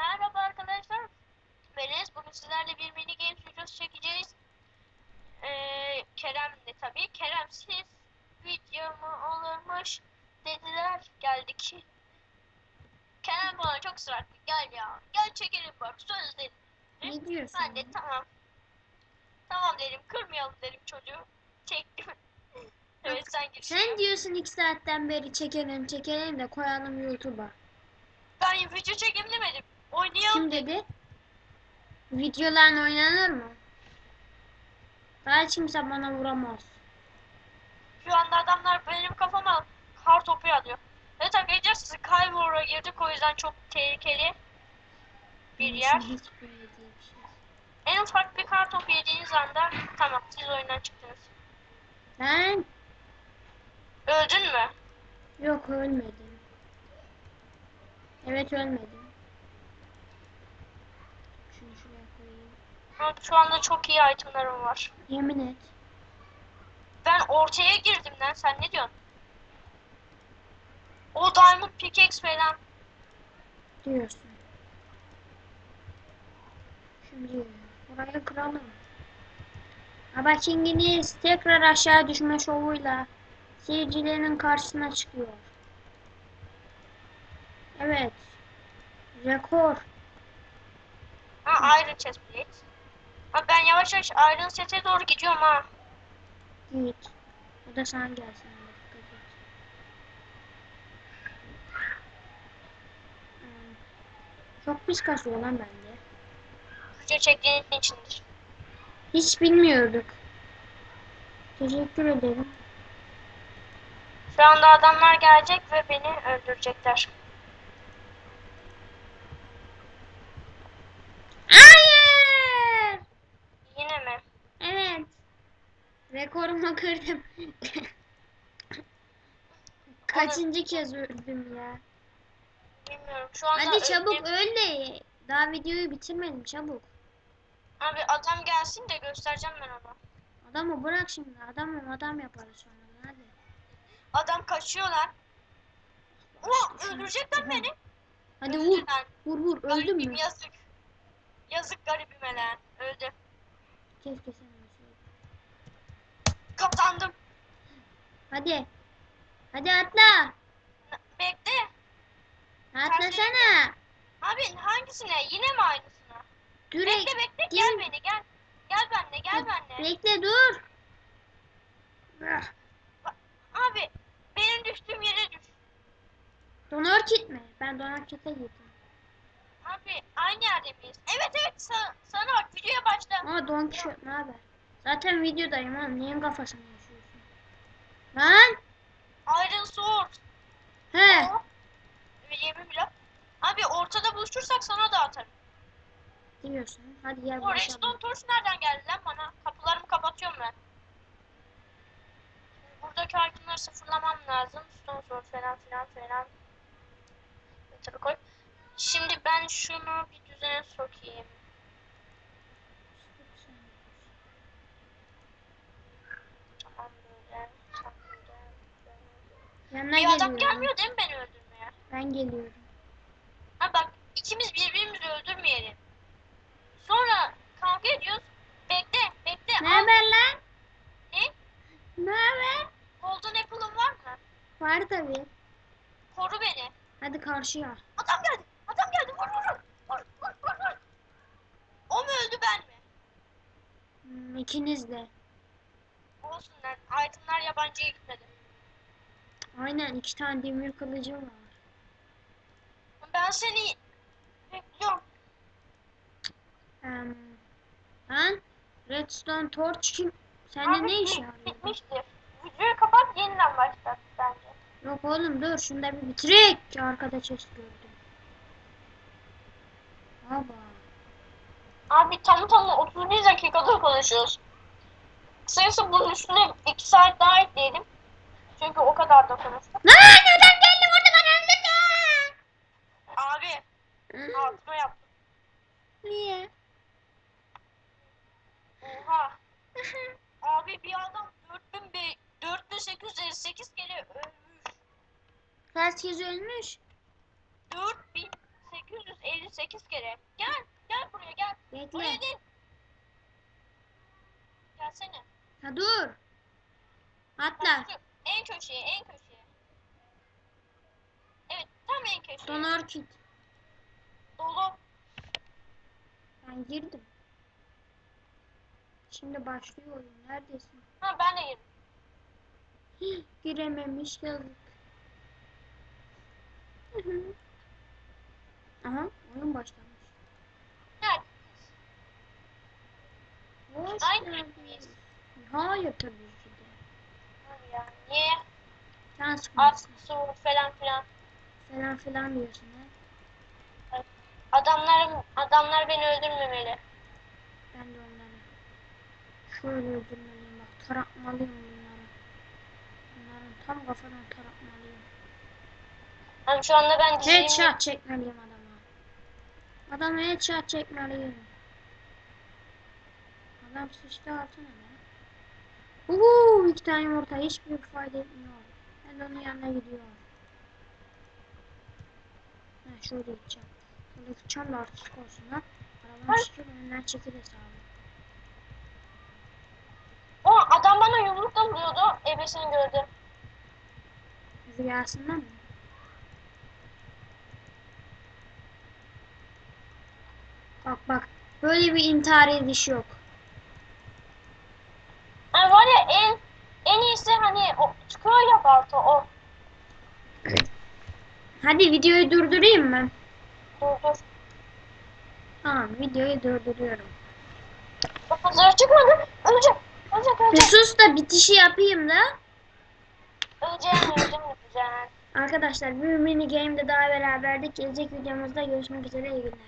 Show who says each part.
Speaker 1: Merhaba arkadaşlar. Beniz. Bugün sizlerle bir mini games videosu çekeceğiz. Ee, Kerem'le tabii. Keremsiz video mu olurmuş dediler. Geldik. Kerem bana çok etti. Gel ya. Gel çekelim bak. Söz dedi.
Speaker 2: Ne diyorsun?
Speaker 1: Ben de tamam. Tamam dedim. Kırmayalım dedim çocuğu. Çektim. evet sen gir.
Speaker 2: Sen diyorsun iki saatten beri çekelim çekelim de koyalım YouTube'a.
Speaker 1: Ben video çekeyim demedim. Oynayalım
Speaker 2: Kim dedi? Videoların oynanır mı? Daha hiç kimse bana vuramaz.
Speaker 1: Şu anda adamlar benim kafama kar topu yağıyor. Evet arkadaşlar Skywar'a girdik o yüzden çok tehlikeli bir yer.
Speaker 2: Şey.
Speaker 1: En ufak bir kar topu yediğiniz anda tamam siz oyundan çıktınız.
Speaker 2: Ben
Speaker 1: Öldün mü?
Speaker 2: yok ölmedim. Evet ölmedim. Şunu şuraya
Speaker 1: Ama şu anda çok iyi itemlerim var.
Speaker 2: Yemin et.
Speaker 1: Ben ortaya girdim lan sen ne diyorsun? O Diamond Pickaxe falan.
Speaker 2: Diyorsun. Şimdi burayı kıralım. Ama Çingeniz tekrar aşağı düşme şovuyla seyircilerin karşısına çıkıyor. Evet. Rekor.
Speaker 1: Ha Iron Chestplate. Ha ben yavaş yavaş Iron Set'e doğru gidiyorum ha.
Speaker 2: Git. O da sana gelsin. Hmm. Çok pis kasıyor lan bende.
Speaker 1: Video çektiğin içindir.
Speaker 2: Hiç bilmiyorduk. Teşekkür ederim.
Speaker 1: Şu anda adamlar gelecek ve beni öldürecekler.
Speaker 2: Hayır!
Speaker 1: Yine mi?
Speaker 2: Evet. Rekorumu kırdım. Kaçıncı kez öldüm ya.
Speaker 1: Bilmiyorum. Şu anda
Speaker 2: Hadi çabuk
Speaker 1: öldüm.
Speaker 2: öl de. Daha videoyu bitirmedim çabuk.
Speaker 1: Abi adam gelsin de göstereceğim ben ona.
Speaker 2: Adamı bırak şimdi. Adamı adam yaparız sonra. Hadi.
Speaker 1: Adam kaçıyor lan. Ulan öldürecek lan beni.
Speaker 2: Hadi vur. Vur vur.
Speaker 1: Garibim,
Speaker 2: mü?
Speaker 1: Yazık. Yazık garibime lan. Öldü.
Speaker 2: Keşke sen Hadi. Hadi atla.
Speaker 1: Bekle.
Speaker 2: Atlasana.
Speaker 1: Abi hangisine? Yine mi aynısına?
Speaker 2: Dur.
Speaker 1: Bekle bekle
Speaker 2: Gel.
Speaker 1: beni gel. Gel benimle gel benimle.
Speaker 2: Bekle dur. Ah,
Speaker 1: Abi benim düştüğüm yere düş.
Speaker 2: Donor kit mi? Ben donor kit'e gittim.
Speaker 1: Abi aynı yerde miyiz? Evet evet sana, sana bak videoya başla.
Speaker 2: Aa Don ne haber? Zaten videodayım oğlum. Neyin kafasını yaşıyorsun? Lan.
Speaker 1: Iron Sword.
Speaker 2: He.
Speaker 1: Yemin bile. Abi ortada buluşursak sana da atarım.
Speaker 2: Diyorsun. Hadi gel
Speaker 1: O redstone torch nereden geldi lan bana? Kapılarımı kapatıyorum ben. Şimdi buradaki itemları sıfırlamam lazım. Stone sword falan filan falan. Tabii koy. Şimdi ben şunu bir düzene sokayım. Tamam böyle. Tamam böyle. böyle.
Speaker 2: Yanına
Speaker 1: Bir adam
Speaker 2: geliyorum.
Speaker 1: gelmiyor değil mi beni öldürmeye?
Speaker 2: Ben geliyorum.
Speaker 1: Ha bak ikimiz birbirimizi öldürmeyelim. Sonra kavga ediyoruz. Bekle bekle.
Speaker 2: Ne
Speaker 1: Al.
Speaker 2: haber lan?
Speaker 1: Ne?
Speaker 2: Ne haber?
Speaker 1: Golden Apple'ın var mı?
Speaker 2: Var tabii.
Speaker 1: Koru beni.
Speaker 2: Hadi karşıya.
Speaker 1: Adam geldi. Adam geldi. Vur vur vur. Vur vur vur vur. O mu öldü ben mi?
Speaker 2: Hmm, ikiniz de.
Speaker 1: Olsun lan. Aydınlar yabancıya gitmedi.
Speaker 2: Aynen iki tane demir kılıcım var.
Speaker 1: Ben seni bekliyorum.
Speaker 2: Um, lan Redstone Torch kim? Sende
Speaker 1: Abi,
Speaker 2: ne iş
Speaker 1: bit-
Speaker 2: yarıyor?
Speaker 1: Bitmiştir. Videoyu kapat yeniden başlat bence.
Speaker 2: Yok oğlum dur şunu da bir bitirek. Arkada chest gördüm. Baba.
Speaker 1: Abi tam tamı 31 dakikadır konuşuyoruz. Kısacası bunun üstüne 2 saat daha ekleyelim. Çünkü o kadar da konuştuk.
Speaker 2: Lan adam geldi vurdu bana öldürdü.
Speaker 1: Abi altıma yaptım.
Speaker 2: Niye?
Speaker 1: Oha. Abi bir adam 4000 be- 4858 kere ölmüş.
Speaker 2: Kez ölmüş?
Speaker 1: 4858 8 kere. Gel. Gel buraya gel.
Speaker 2: Bekle.
Speaker 1: Buraya değil. Gelsene.
Speaker 2: Ha dur. Atla.
Speaker 1: Şu En köşeye, en köşeye. Evet, tam en köşeye.
Speaker 2: Son orkid.
Speaker 1: Dolu.
Speaker 2: Ben girdim. Şimdi başlıyor oyun. Neredesin?
Speaker 1: Ha ben de girdim.
Speaker 2: Girememiş yazık. Aha oyun başlamış.
Speaker 1: Nerede?
Speaker 2: Hoş
Speaker 1: Aynı
Speaker 2: geldiniz. Hayır tabii ki de.
Speaker 1: Hadi ya. Niye?
Speaker 2: Can
Speaker 1: At,
Speaker 2: sıkmasın.
Speaker 1: su falan filan.
Speaker 2: Falan filan diyorsun ha.
Speaker 1: Adamlar, adamlar beni öldürmemeli.
Speaker 2: Ben de onları şöyle öldürmeliyim bak. Tarakmalıyım bunları. Bunların tam kafadan tarakmalıyım.
Speaker 1: Yani şu anda ben dizimi...
Speaker 2: Headshot çekmeliyim adama. Adama headshot çekmeliyim. Adam sıçtı altına ne? Uuu iki tane yumurta hiçbir fayda etmiyor. Ben onun yanına gidiyorum. Ha şöyle gideceğim. Şöyle gideceğim de artistik olsun ha. Arabanın çıkıyor önünden çekil hesabı.
Speaker 1: O adam bana yumrukla vuruyordu. Ebesini gördüm.
Speaker 2: Rüyasında mı? Bak bak. Böyle bir intihar ediş yok.
Speaker 1: Yani var ya en en iyisi hani o çıkıyor ya balta o.
Speaker 2: Hadi videoyu durdurayım mı?
Speaker 1: Dur dur.
Speaker 2: Tamam videoyu durduruyorum.
Speaker 1: Bak pazara çıkmadı. Ölecek. Ölecek
Speaker 2: Bir
Speaker 1: ölecek.
Speaker 2: sus da bitişi yapayım da.
Speaker 1: Öleceğim öleceğim öleceğim.
Speaker 2: Arkadaşlar bir mini game'de daha beraberdik. Gelecek videomuzda görüşmek üzere iyi günler.